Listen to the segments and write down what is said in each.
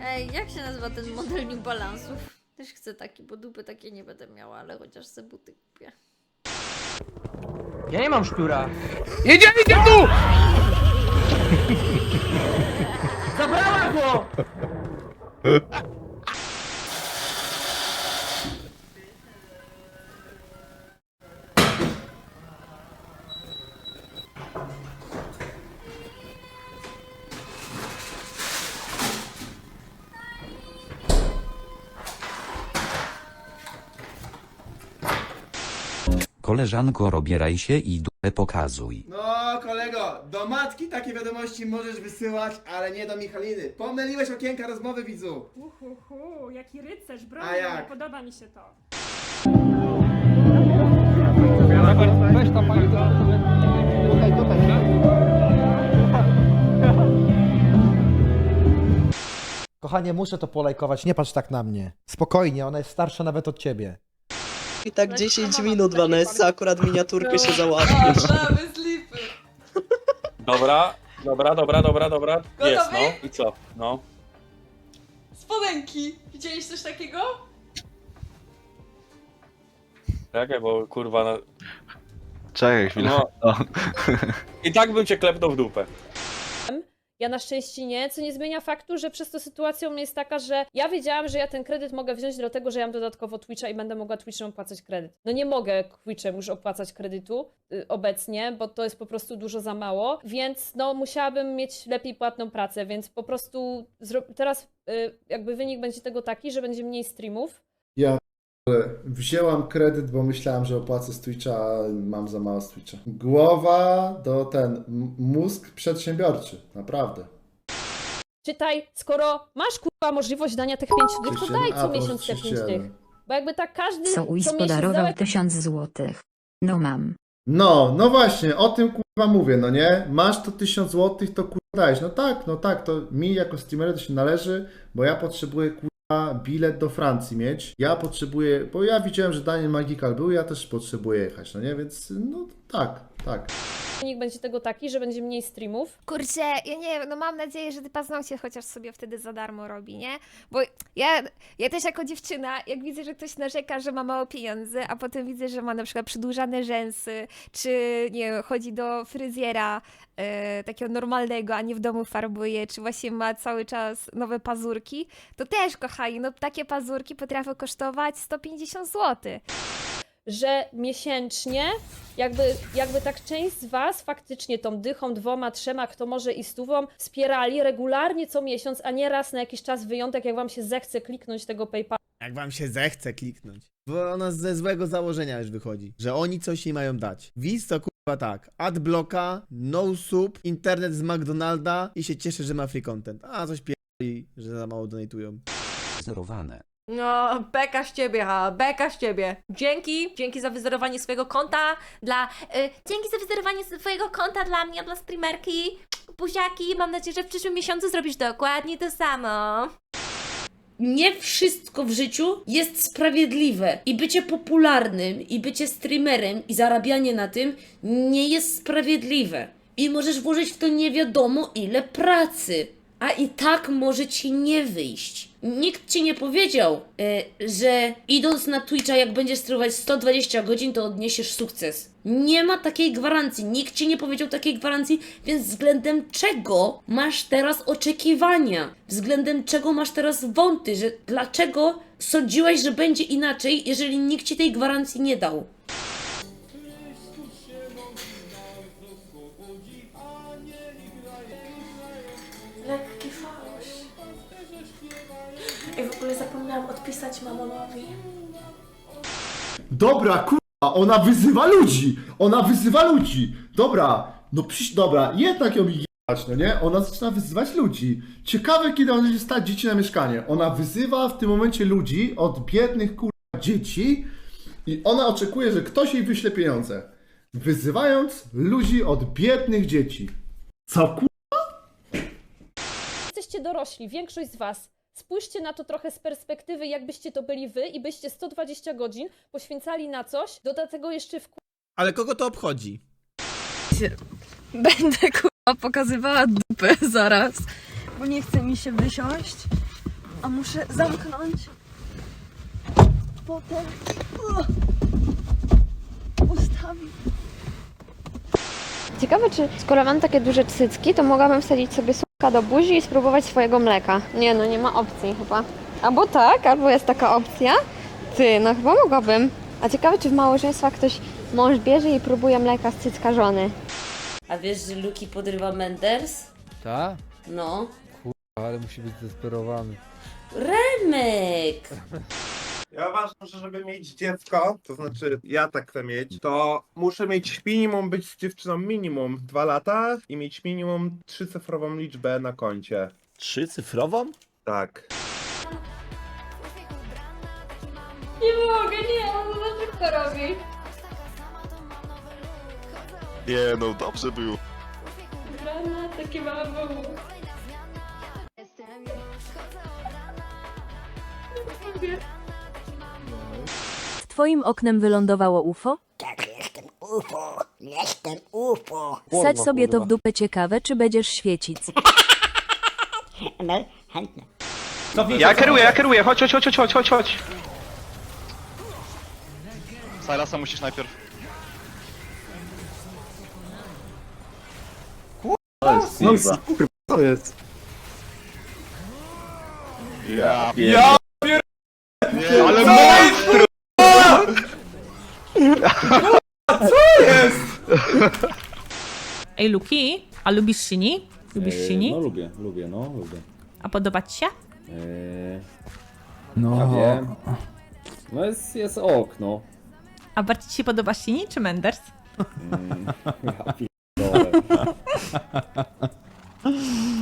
Ej, jak się nazywa ten model New Balance'ów? Też chcę taki, bo dupy takie nie będę miała, ale chociaż se buty kupię. Ja nie mam szczura. Jedzie, jedzie tu! Zabrała go! Koleżanko robieraj się i dupę pokazuj. No, kolego, do matki takie wiadomości możesz wysyłać, ale nie do Michaliny. Pomyliłeś okienka rozmowy, widzu. Uhuhu, jaki rycerz, A broni, jak? podoba mi się to. Weź tam pani Tutaj, tutaj. Kochanie, muszę to polajkować, nie patrz tak na mnie. Spokojnie, ona jest starsza nawet od ciebie. I tak 10 minut, Vanessa, akurat miniaturkę się załatwisz. Mamy slipy. Dobra, dobra, dobra, dobra, dobra. Jest, no. I co? No. Spodenki. Widziałeś coś takiego? Czekaj, bo kurwa. No, Czekaj chwilę. no. I tak bym cię klepnął w dupę. Ja na szczęście nie, co nie zmienia faktu, że przez to mnie jest taka, że ja wiedziałam, że ja ten kredyt mogę wziąć dlatego, że ja mam dodatkowo Twitcha i będę mogła Twitchem opłacać kredyt. No nie mogę Twitchem już opłacać kredytu y, obecnie, bo to jest po prostu dużo za mało, więc no musiałabym mieć lepiej płatną pracę, więc po prostu teraz y, jakby wynik będzie tego taki, że będzie mniej streamów, Ja wzięłam kredyt, bo myślałam, że opłacę z Twitcha, a mam za mało z Twitcha. Głowa do ten, m- mózg przedsiębiorczy, naprawdę. Czytaj, skoro masz kurwa możliwość dania tych 5 dych, to 31, daj co miesiąc te 5 31. dych. Bo jakby tak każdy co Sołuś miesiąc podarował dałeś tysiąc złotych. No mam. No, no właśnie, o tym kurwa mówię, no nie? Masz to 1000 złotych, to kurwa dajesz. No tak, no tak, to mi jako streamer to się należy, bo ja potrzebuję kurwa bilet do Francji mieć. Ja potrzebuję, bo ja widziałem, że Daniel Magical był, ja też potrzebuję jechać, no nie? Więc no tak, tak. Wynik będzie tego taki, że będzie mniej streamów, Kurczę, ja nie wiem, no mam nadzieję, że ty paznokcie chociaż sobie wtedy za darmo robi, nie? Bo ja, ja też jako dziewczyna, jak widzę, że ktoś narzeka, że ma mało pieniędzy, a potem widzę, że ma na przykład przedłużane rzęsy, czy nie wiem, chodzi do fryzjera e, takiego normalnego, a nie w domu farbuje, czy właśnie ma cały czas nowe pazurki, to też, kochani, no takie pazurki potrafią kosztować 150 zł. Że miesięcznie jakby, jakby tak część z Was faktycznie tą dychą, dwoma, trzema, kto może i stówą wspierali regularnie co miesiąc, a nie raz na jakiś czas wyjątek, jak Wam się zechce kliknąć tego PayPala Jak wam się zechce kliknąć. Bo ona ze złego założenia już wychodzi, że oni coś jej mają dać. Wiz to kurwa tak, adblocka, no sub, internet z McDonalda i się cieszy, że ma free content. A coś pierdoli, że za mało donatują. Zerowane. No, beka z ciebie, ha, beka z ciebie. Dzięki, dzięki za wyzerowanie swojego konta dla... Y, dzięki za wyzerowanie swojego konta dla mnie, dla streamerki. Buziaki, mam nadzieję, że w przyszłym miesiącu zrobisz dokładnie to samo. Nie wszystko w życiu jest sprawiedliwe. I bycie popularnym, i bycie streamerem, i zarabianie na tym nie jest sprawiedliwe. I możesz włożyć w to nie wiadomo ile pracy. A i tak może ci nie wyjść. Nikt ci nie powiedział, e, że idąc na Twitcha, jak będziesz streamować 120 godzin, to odniesiesz sukces. Nie ma takiej gwarancji. Nikt ci nie powiedział takiej gwarancji, więc względem czego masz teraz oczekiwania? Względem czego masz teraz wąty? Że dlaczego sądziłeś, że będzie inaczej, jeżeli nikt ci tej gwarancji nie dał? I w ogóle zapomniałam odpisać mamonowi. Dobra, kurwa, ona wyzywa ludzi! Ona wyzywa ludzi! Dobra, no przyś, dobra, jednak ją jebać, no nie? Ona zaczyna wyzywać ludzi. Ciekawe, kiedy ona będzie stać dzieci na mieszkanie. Ona wyzywa w tym momencie ludzi od biednych, kurwa, dzieci i ona oczekuje, że ktoś jej wyśle pieniądze. Wyzywając ludzi od biednych dzieci. Co, kurwa? Jesteście dorośli, większość z Was. Spójrzcie na to trochę z perspektywy, jakbyście to byli Wy i byście 120 godzin poświęcali na coś, do tego jeszcze w Ale kogo to obchodzi? Będę kurwa pokazywała dupę zaraz, bo nie chce mi się wysiąść. A muszę zamknąć. Potem ustawić. Ciekawe, czy skoro mam takie duże cycki, to mogłabym wsadzić sobie do buzi i spróbować swojego mleka. Nie, no nie ma opcji chyba. Albo tak, albo jest taka opcja. Ty, no chyba mogłabym. A ciekawe, czy w małżeństwach ktoś mąż bierze i próbuje mleka z cycka żony. A wiesz, że Luki podrywa Menders? Ta? No. Ale musi być zdesperowany. Remek! Ja uważam, że żeby mieć dziecko, to znaczy ja tak chcę mieć, to muszę mieć minimum być z dziewczyną minimum dwa lata i mieć minimum trzycyfrową liczbę na koncie. Trzycyfrową? Tak. Nie mogę, nie, on dlaczego to robi? Nie no, dobrze było. Rana, takie małe było. Z twoim oknem wylądowało UFO? UFO, jestem UFO. Wsadź sobie to w dupę ciekawe, czy będziesz świecić. No, chętnie. Ja kieruję, ja kieruję, chodź, chodź, chodź, chodź, chodź, chodź. Silasa musisz najpierw. No kurwa, co jest? Ja, ja pier... Ale monstrum! Ej, Luki, a lubisz Shini? Lubisz Shini? No lubię, lubię, no lubię. A podoba ci się? Eee, No. ja wiem. No jest, jest okno. A bardziej ci się podoba Shini czy Menders? Mm, ja pierdolę.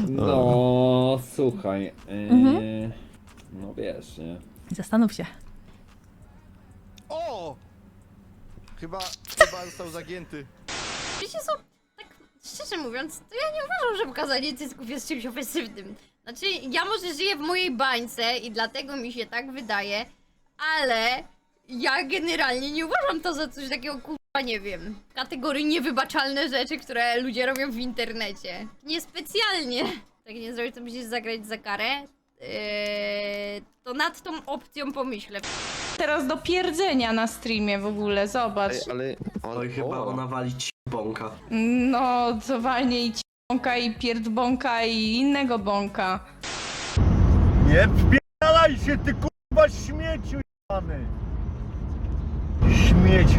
No, słuchaj. Eee, Mhm. No wiesz, nie? Zastanów się. O! Chyba, chyba został zagięty. Wiecie co, szczerze mówiąc, to ja nie uważam, że pokazanie cycków jest czymś ofensywnym. Znaczy, ja może żyję w mojej bańce i dlatego mi się tak wydaje, ale ja generalnie nie uważam to za coś takiego, kurwa, nie wiem, kategorii niewybaczalne rzeczy, które ludzie robią w internecie. Niespecjalnie. Tak nie zrobić, to musisz zagrać za karę. Eee, to nad tą opcją pomyślę. Teraz do pierdzenia na streamie w ogóle, zobacz. ale... Oj, chyba ona wali ci bąka. No, co walnie i bąka, i pierdbąka, i innego bąka. Nie wpierdalaj się, ty kurwa śmieciu jany! Śmieciu